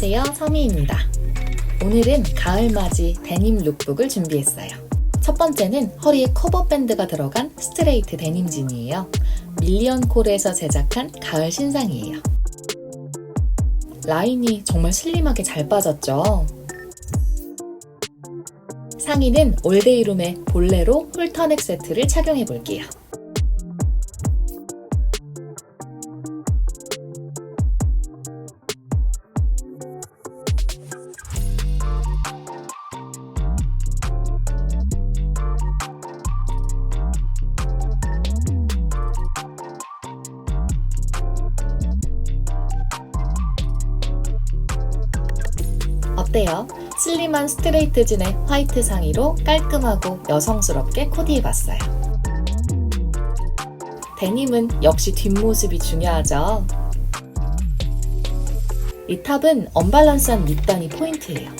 안녕하세요. 서미입니다. 오늘은 가을맞이 데님 룩북을 준비했어요. 첫 번째는 허리에 커버밴드가 들어간 스트레이트 데님 진이에요. 밀리언 콜에서 제작한 가을 신상이에요. 라인이 정말 슬림하게 잘 빠졌죠? 상의는 올데이룸의 볼레로 홀터넥 세트를 착용해 볼게요. 어때요? 슬림한 스트레이트 진의 화이트 상의로 깔끔하고 여성스럽게 코디해봤어요. 데님은 역시 뒷모습이 중요하죠. 이 탑은 언밸런스한 밑단이 포인트예요.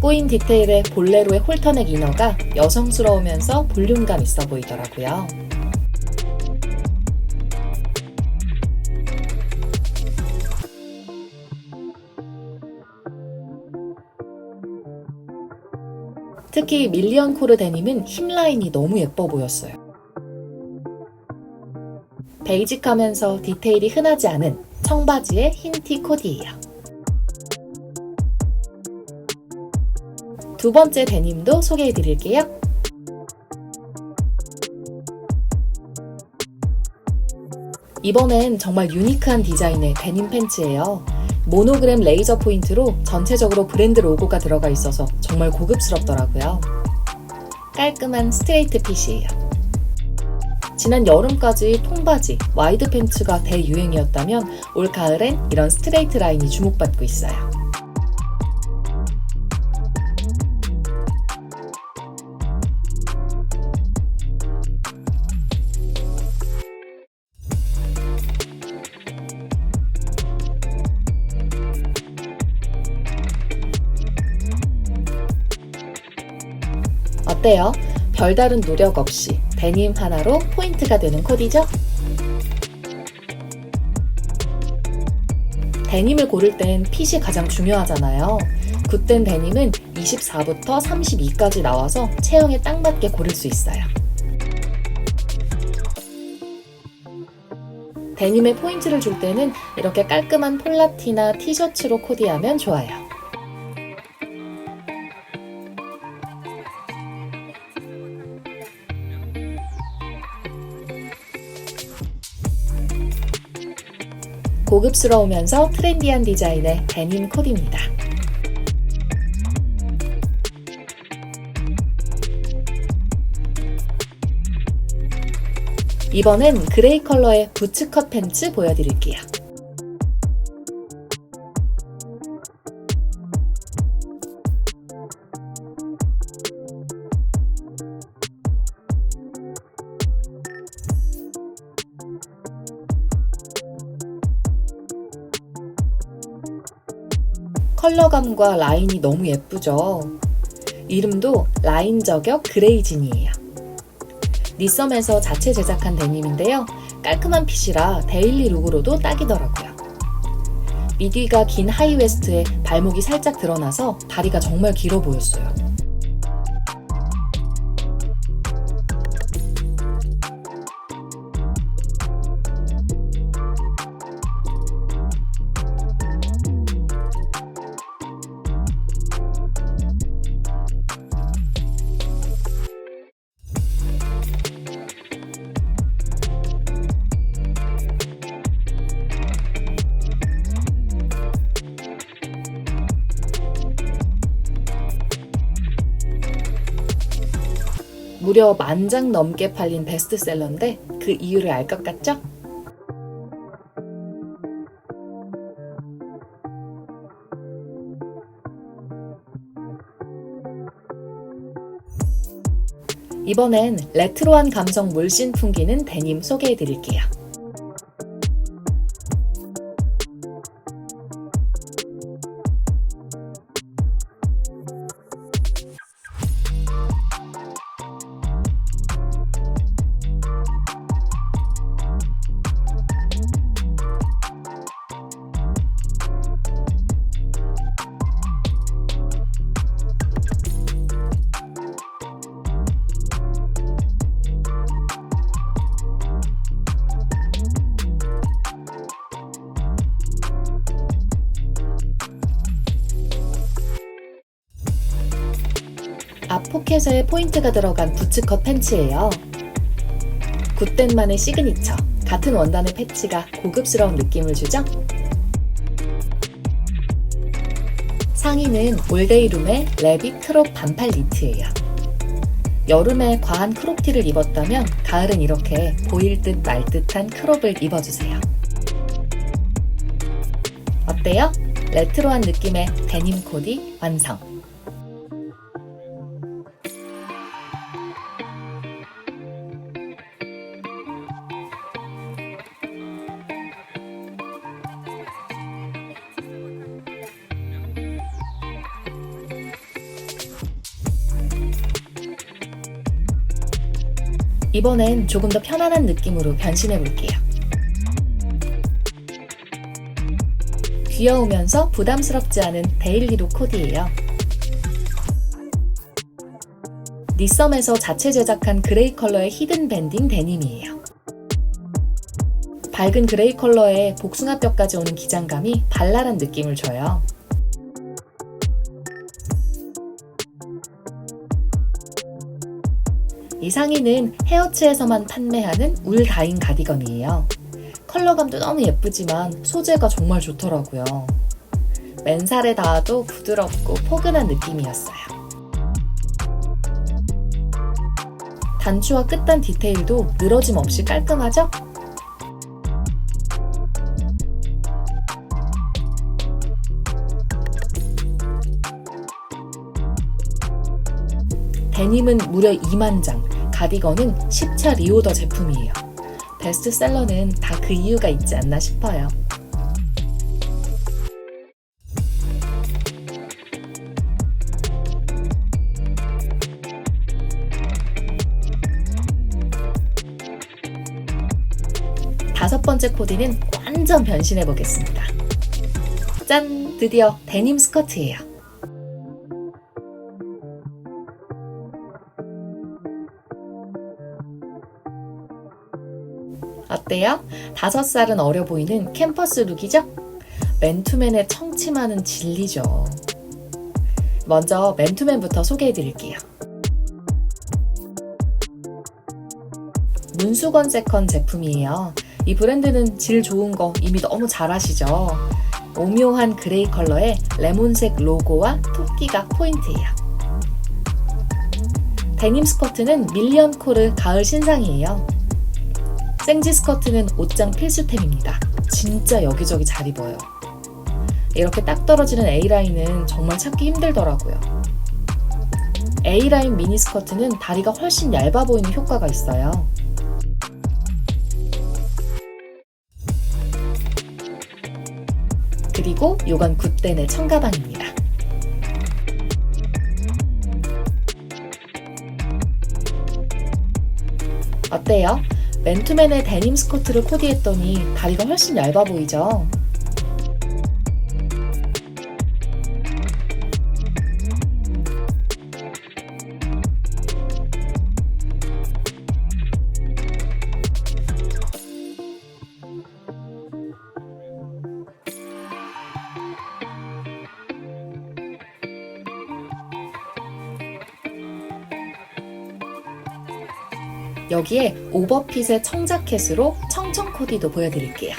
꼬인 디테일의 볼레로의 홀터넥 이너가 여성스러우면서 볼륨감 있어 보이더라고요. 특히 밀리언 코르 데님은 힙 라인이 너무 예뻐 보였어요. 베이직하면서 디테일이 흔하지 않은 청바지의 흰티 코디예요. 두 번째 데님도 소개해 드릴게요. 이번엔 정말 유니크한 디자인의 데님 팬츠예요. 모노그램 레이저 포인트로 전체적으로 브랜드 로고가 들어가 있어서 정말 고급스럽더라고요. 깔끔한 스트레이트 핏이에요. 지난 여름까지 통바지, 와이드 팬츠가 대유행이었다면 올 가을엔 이런 스트레이트 라인이 주목받고 있어요. 어때요? 별다른 노력 없이 데님 하나로 포인트가 되는 코디죠? 데님을 고를 땐 핏이 가장 중요하잖아요. 굿된 데님은 24부터 32까지 나와서 체형에 딱 맞게 고를 수 있어요. 데님에 포인트를 줄 때는 이렇게 깔끔한 폴라티나 티셔츠로 코디하면 좋아요. 고급스러우면서 트렌디한 디자인의 데님 코디입니다. 이번엔 그레이 컬러의 부츠컷 팬츠 보여드릴게요. 컬러감과 라인이 너무 예쁘죠? 이름도 라인 저격 그레이 진이에요. 니썸에서 자체 제작한 데님인데요. 깔끔한 핏이라 데일리 룩으로도 딱이더라고요. 미디가 긴 하이웨스트에 발목이 살짝 드러나서 다리가 정말 길어 보였어요. 무려 만 장 넘게 팔린 베스트셀러인데 그 이유를 알 것 같죠? 이번엔 레트로한 감성 물씬 풍기는 데님 소개해 드릴게요. 포켓에 포인트가 들어간 부츠컷 팬츠예요. 굿댄만의 시그니처, 같은 원단의 패치가 고급스러운 느낌을 주죠? 상의는 올데이룸의 레빗 크롭 반팔 니트예요. 여름에 과한 크롭티를 입었다면 가을은 이렇게 보일 듯 말 듯한 크롭을 입어주세요. 어때요? 레트로한 느낌의 데님 코디 완성! 이번엔 조금 더 편안한 느낌으로 변신해 볼게요. 귀여우면서 부담스럽지 않은 데일리룩 코디예요. 니썸에서 자체 제작한 그레이 컬러의 히든 밴딩 데님이에요. 밝은 그레이 컬러에 복숭아뼈까지 오는 기장감이 발랄한 느낌을 줘요. 이 상의는 헤어츠에서만 판매하는 울 다인 가디건이에요. 컬러감도 너무 예쁘지만 소재가 정말 좋더라고요. 맨살에 닿아도 부드럽고 포근한 느낌이었어요. 단추와 끝단 디테일도 늘어짐 없이 깔끔하죠? 데님은 무려 2만 장, 가디건은 10차 리오더 제품이에요. 베스트셀러는 다 그 이유가 있지 않나 싶어요. 다섯 번째 코디는 완전 변신해 보겠습니다. 짠! 드디어 데님 스커트예요. 어때요? 다섯 살은 어려 보이는 캠퍼스 룩이죠? 맨투맨의 청침하는 진리죠. 먼저 맨투맨부터 소개해 드릴게요. 문수건 세컨 제품이에요. 이 브랜드는 질 좋은 거 이미 너무 잘 아시죠? 오묘한 그레이 컬러에 레몬색 로고와 토끼가 포인트예요. 데님 스커트는 밀리언 코르 가을 신상이에요. 생지 스커트는 옷장 필수템입니다. 진짜 여기저기 잘 입어요. 이렇게 딱 떨어지는 A라인은 정말 찾기 힘들더라고요. A라인 미니 스커트는 다리가 훨씬 얇아 보이는 효과가 있어요. 그리고 요건 굿댄의 청가방입니다. 어때요? 맨투맨의 데님 스커트를 코디했더니 다리가 훨씬 얇아 보이죠? 여기에 오버핏의 청자켓으로 청청 코디도 보여드릴게요.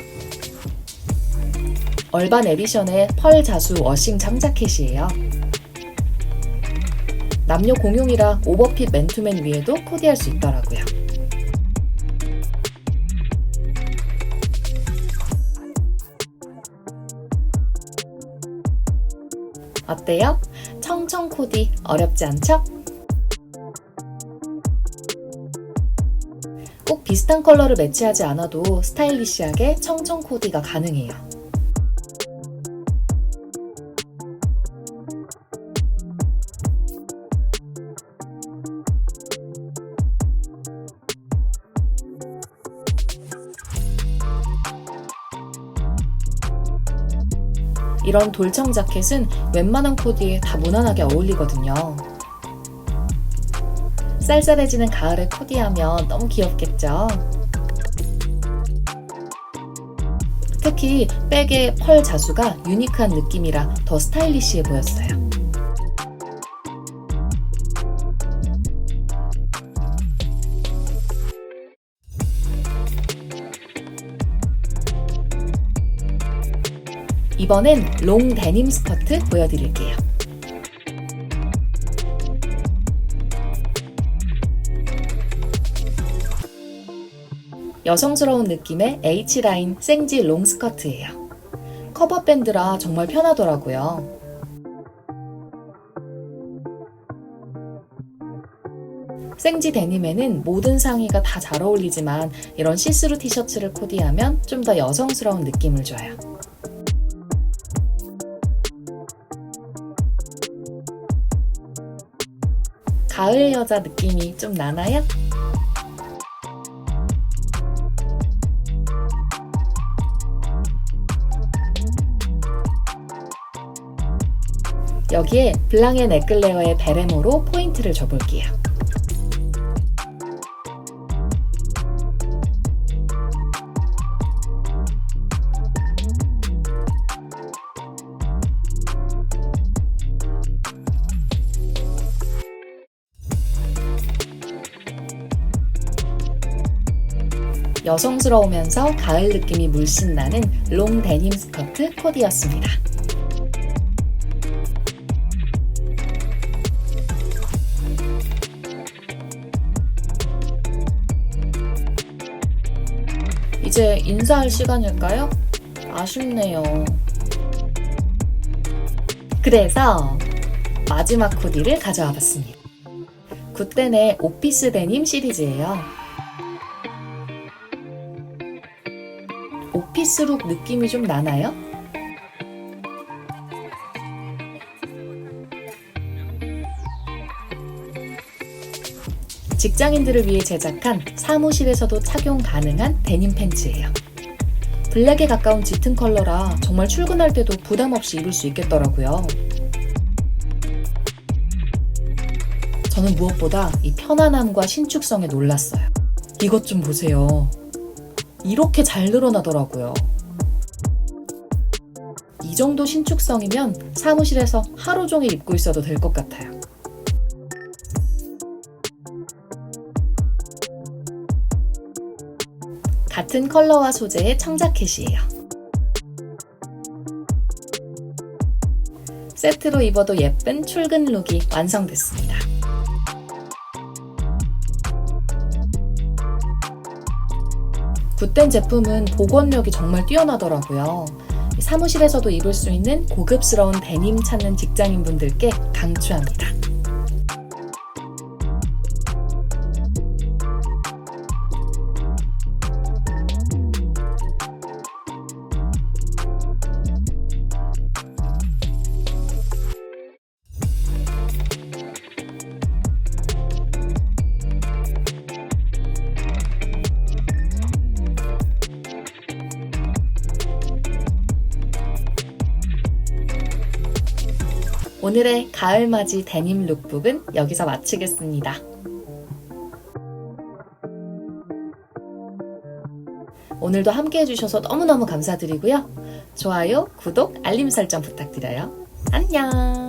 얼반 에디션의 펄 자수 워싱 청자켓이에요. 남녀 공용이라 오버핏 맨투맨 위에도 코디할 수 있더라고요. 어때요? 청청 코디 어렵지 않죠? 꼭 비슷한 컬러를 매치하지 않아도 스타일리시하게 청청 코디가 가능해요. 이런 돌청 자켓은 웬만한 코디에 다 무난하게 어울리거든요. 쌀쌀해지는 가을에 코디하면 너무 귀엽겠죠? 특히 백의 펄 자수가 유니크한 느낌이라 더 스타일리시해 보였어요. 이번엔 롱 데님 스커트 보여드릴게요. 여성스러운 느낌의 H라인 생지 롱 스커트예요. 커버 밴드라 정말 편하더라고요. 생지 데님에는 모든 상의가 다 잘 어울리지만 이런 시스루 티셔츠를 코디하면 좀 더 여성스러운 느낌을 줘요. 가을 여자 느낌이 좀 나나요? 여기에 블랑의 넥클레어의 베레모로 포인트를 줘볼게요. 여성스러우면서 가을 느낌이 물씬 나는 롱 데님 스커트 코디였습니다. 이제 인사할 시간일까요? 아쉽네요. 그래서 마지막 코디를 가져와 봤습니다. 굿덴의 오피스 데님 시리즈예요. 오피스룩 느낌이 좀 나나요? 직장인들을 위해 제작한 사무실에서도 착용 가능한 데님 팬츠예요. 블랙에 가까운 짙은 컬러라 정말 출근할 때도 부담 없이 입을 수 있겠더라고요. 저는 무엇보다 이 편안함과 신축성에 놀랐어요. 이것 좀 보세요. 이렇게 잘 늘어나더라고요. 이 정도 신축성이면 사무실에서 하루 종일 입고 있어도 될 것 같아요. 같은 컬러와 소재의 청자켓이에요. 세트로 입어도 예쁜 출근 룩이 완성됐습니다. 굿된 제품은 복원력이 정말 뛰어나더라고요. 사무실에서도 입을 수 있는 고급스러운 데님 찾는 직장인분들께 강추합니다. 오늘의 가을맞이 데님 룩북은 여기서 마치겠습니다. 오늘도 함께 해주셔서 너무너무 감사드리고요. 좋아요, 구독, 알림 설정 부탁드려요. 안녕!